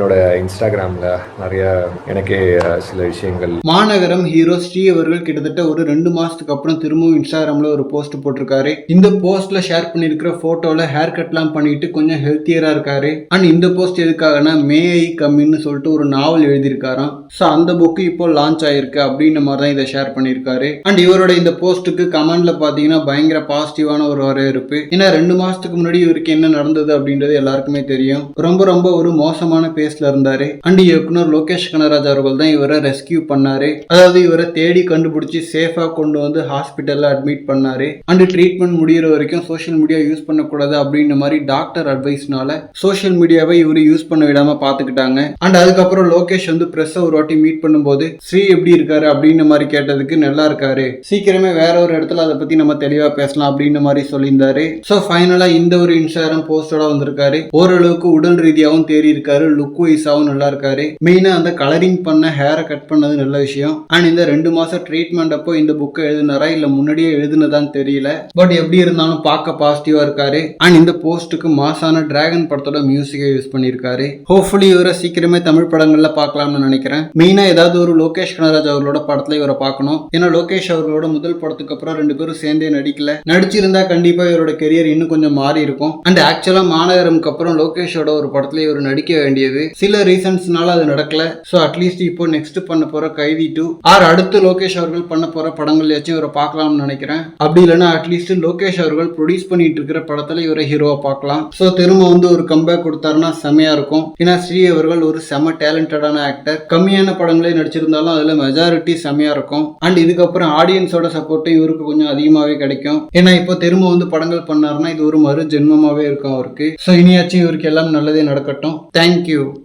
என்னோட இன்ஸ்டாகிராமில் நிறைய எனக்கே சில விஷயங்கள். மாநகரம் ஹீரோ ஸ்ரீ அவர்கள் கிட்டத்தட்ட ஒரு ரெண்டு மாதத்துக்கு அப்புறம் திரும்பவும் இன்ஸ்டாகிராம்ல ஒரு போஸ்ட் போட்டிருக்காரு. இந்த போஸ்ட்டில் ஷேர் பண்ணியிருக்கிற ஃபோட்டோவில் ஹேர் கட்லாம் பண்ணிட்டு கொஞ்சம் ஹெல்த்தியராக இருக்காரு. அண்ட் இந்த போஸ்ட் எதுக்காகனா மே ஐ கம்மின்னு சொல்லிட்டு ஒரு நாவல் எழுதியிருக்காராம். ஸோ அந்த புக்கு இப்போ லான்ச் ஆயிருக்கு அப்படின்ற மாதிரி தான் இதை ஷேர் பண்ணியிருக்காரு. அண்ட் இவரோட இந்த போஸ்ட்டுக்கு கமெண்ட்ல பார்த்தீங்கன்னா பயங்கர பாசிட்டிவான ஒரு வரவேற்பு. ஏன்னா ரெண்டு மாதத்துக்கு முன்னாடி இவருக்கு என்ன நடந்தது அப்படின்றது எல்லாருக்குமே தெரியும். ரொம்ப ரொம்ப ஒரு மோசமான பேஸ்ல இருந்தாரு. அண்ட் இயக்குனர் லோகேஷ் கனராஜ் அவர்கள் தான் இவரை ரெஸ்கியூ பண்ணாரு. அதாவது இவரை தேடி கண்டுபிடிச்சி சேஃபா கொண்டு வந்து ஹாஸ்பிட்டல்ல அட்மிட் பண்ணாரு. அண்ட் ட்ரீட்மெண்ட் முடியிற வரைக்கும் சோஷியல் மீடியா யூஸ் பண்ணக்கூடாது அப்படின்ற மாதிரி டாக்டர் அட்வைஸ்னால சோஷியல் மீடியாவை இவர் யூஸ் பண்ண விடாம பாத்துக்கிட்டாங்க அண்ட் அதுக்கப்புறம் லோகேஷ் வந்து பிரஸ் ஒரு வாட்டி மீட் பண்ணும்போது ஸ்ரீ எப்படி இருக்காரு? அப்படின்ற மாதிரி கேட்டதுக்கு நல்லா இருக்காரு. சீக்கிரமே வேற ஒரு இடத்துல அதை பத்தி நம்ம தெளிவா பேசலாம் அப்படின்ற மாதிரி சொல்லியிருந்தாரு. ஸோ ஃபைனலா இந்த ஒரு இன்ஸ்டாகிராம் போஸ்டோட வந்திருக்காரு. ஓரளவுக்கு உடல் ரீதியாகவும் தேறி இருக்காரு லுக் வைஸாகவும் நல்லா இருக்காரு மெயினா அந்த கலரிங் பண்ண ஹேரை கட் பண்ணது நல்ல விஷயம். அண்ட் இந்த ரெண்டு மாசம் ட்ரீட்மெண்ட் அப்போ இந்த புக்கை எழுதினாரா இல்ல முன்னாடியே எழுதுனதான்னு தெரியல. பட் எப்படி இருந்தாலும் பார்க்க பாசிட்டிவா இருக்காரு. அண்ட் இந்த போஸ்ட்டுக்கு மாசான டிராகன் படத்தோட மியூசிக்கை யூஸ் பண்ணியிருக்காரு ஹோப்ஃபுல்லி இவரை சீக்கிரமே தமிழ் படங்கள்ல பார்க்கலாம்னு நினைக்கிறேன். மெயினா ஏதாவது ஒரு லோகேஷ் கனராஜ் அவர்களோட படத்துல இவரை பார்க்கணும். ஏன்னா லோகேஷ் அவர்களோட முதல் படத்துக்கு அப்புறம் ரெண்டு பேரும் சேர்ந்தே நடிக்கல. நடிச்சிருந்தா கண்டிப்பா இவரோட கெரியர் இன்னும் கொஞ்சம் மாறி இருக்கும் அண்ட் ஆக்சுவலா மாநகரம்க்கு அப்புறம் லோகேஷோட ஒரு படத்துல இவர் நடிக்க வேண்டியது சில ரீசன்ஸ்னால அது நடக்கல. ஸோ அட்லீஸ்ட் இப்போ நெக்ஸ்ட் பண்ண போற கைதி டூ ஆர் அடுத்து லோகேஷ் அவர்கள் பண்ண போற படங்கள்லயாச்சும் இவரை பார்க்கலாம்னு நினைக்கிறேன். அப்படி இல்லைன்னா அட்லீஸ்ட் லோகேஷ் அவர்கள் ப்ரொடியூஸ் பண்ணிட்டு இருக்கிற படத்துல இவரை ஹீரோவை பார்க்கலாம். ஸோ திரும்ப வந்து ஒரு கம்பேக் கொடுத்தாருன்னா செமையா இருக்கும். ஏன்னா ஸ்ரீ அவர்கள் ஒரு செம டேலண்டடான ஆக்டர் கம்மியான படங்களே நடிச்சிருந்தாலும் அதுல மெஜாரிட்டி செமையா இருக்கும். அண்ட் இதுக்கப்புறம் ஆடியன்ஸோட சப்போர்ட்டும் இவருக்கு கொஞ்சம் அதிகமாகவே கிடைக்கும். ஏன்னா இப்போ திரும்ப வந்து படங்கள் பண்ணாருன்னா இது ஒரு மறு ஜென்மமாகவே இருக்கும் அவருக்கு. ஸோ இனியாச்சும் இவருக்கு எல்லாம் நல்லதே நடக்கட்டும். தேங்க்யூ